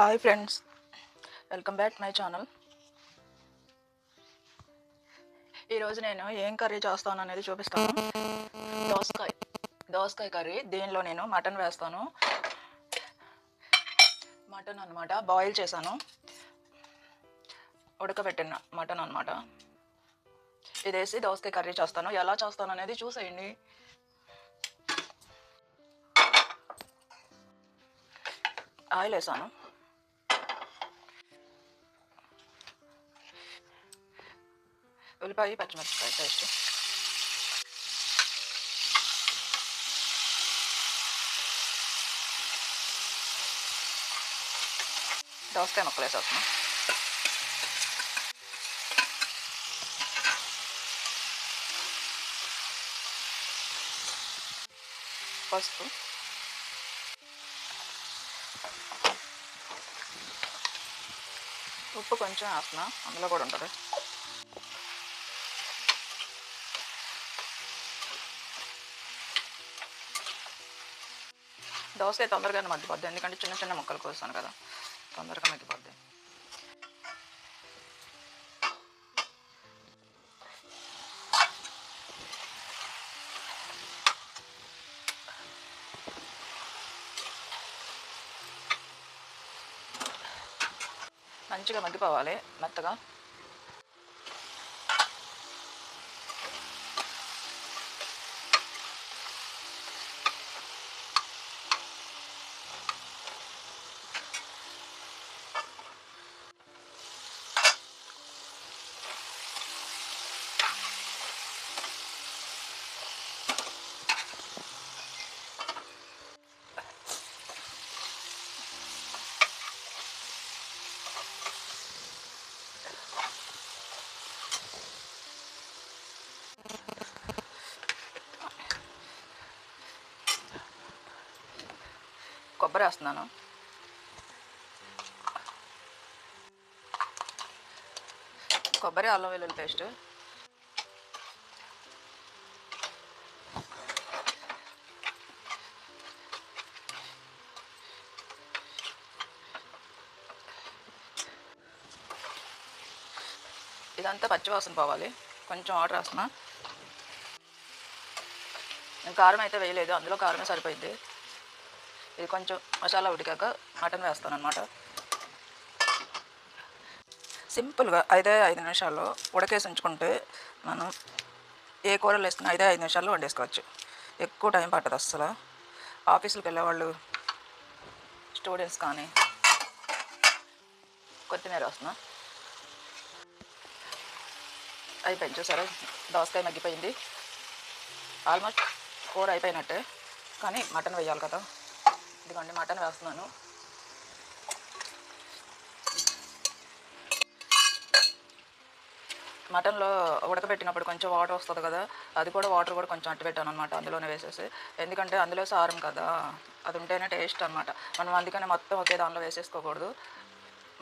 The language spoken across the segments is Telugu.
Hi friends welcome back my channel ఈరోజు నేను ఏం కర్రీ చేస్తాను అనేది చూపిస్తాను. దోసకాయ దోసకాయ కర్రీ. దీనిలో నేను మటన్ వేస్తాను. మటన్ అనమాట బాయిల్ చేశాను. ఉడకబెట్టిన మటన్ అనమాట ఇదేసి దోసకాయ కర్రీ చేస్తాను. ఎలా చేస్తాను అనేది చూసేయండి. ఆయిల్ వేసాను ఉల్లిపాయ పచ్చిమిరపకాయ పేస్ట్ దోసకాయ ముక్కలు వేసేస్తున్నాం పసుపు ఉప్పు కొంచెం వేస్తున్నా అందులో కూడా ఉంటుంది దోసకాయ తొందరగానే మగ్గిపోద్ది. ఎందుకంటే చిన్న చిన్న ముక్కలు కోసాను కదా. తొందరగా మగ్గిపోద్ది. మంచిగా మగ్గిపోవాలి మెత్తగా. కొబ్బరి వేస్తున్నాను కొబ్బరి అల్లం వెల్లుల్లి పేస్ట్. ఇదంతా పచ్చివాసన పోవాలి. కొంచెం వాటర్ వేస్తున్నా. నేను కారం అయితే వేయలేదు అందులో కారమే సరిపోయింది. ఇది కొంచెం మసాలా ఉడికాక మటన్ వేస్తాను అనమాట సింపుల్గా ఐదే ఐదు నిమిషాల్లో ఉడకేసి ఉంచుకుంటే మనం ఏ కూరలు వేస్తున్నా ఐదే ఐదు నిమిషాల్లో వండేసుకోవచ్చు. ఎక్కువ టైం పట్టదు అస్సలు. ఆఫీసులకు వెళ్ళేవాళ్ళు స్టూడెంట్స్ కానీ కొత్తిమీర వస్తున్నా. అయిపోయింది చూసారా? దోసకాయ మగ్గిపోయింది. ఆల్మోస్ట్ కూర అయిపోయినట్టే. కానీ మటన్ వేయాలి కదా. ఇదిగోండి మటన్ వేస్తున్నాను. మటన్లో ఉడకబెట్టినప్పుడు కొంచెం వాటర్ వస్తుంది కదా అది కూడా వాటర్ కూడా కొంచెం అట్టు పెట్టాను అనమాట అందులోనే వేసేసి. ఎందుకంటే అందులో సారం కదా అది ఉంటేనే టేస్ట్ అనమాట మనం అందుకనే మొత్తం ఒకే దానిలో వేసేసుకోకూడదు.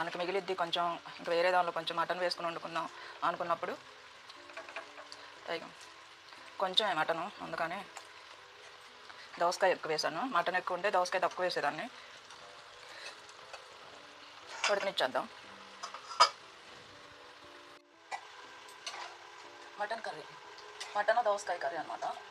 మనకి మిగిలిద్ది కొంచెం ఇంకా వేరే దానిలో కొంచెం మటన్ వేసుకుని వండుకుందాం అనుకున్నప్పుడు కొంచెమే మటను అందుకని. దోసకాయ ఎక్కువ వేసాను. మటన్ ఎక్కువ ఉంటే దోసకాయ తక్కువ వేసేదాన్ని. ఉడకనిచ్చేద్దాం. Mutton curry. మటన్ దోసకాయ కర్రీ అనమాట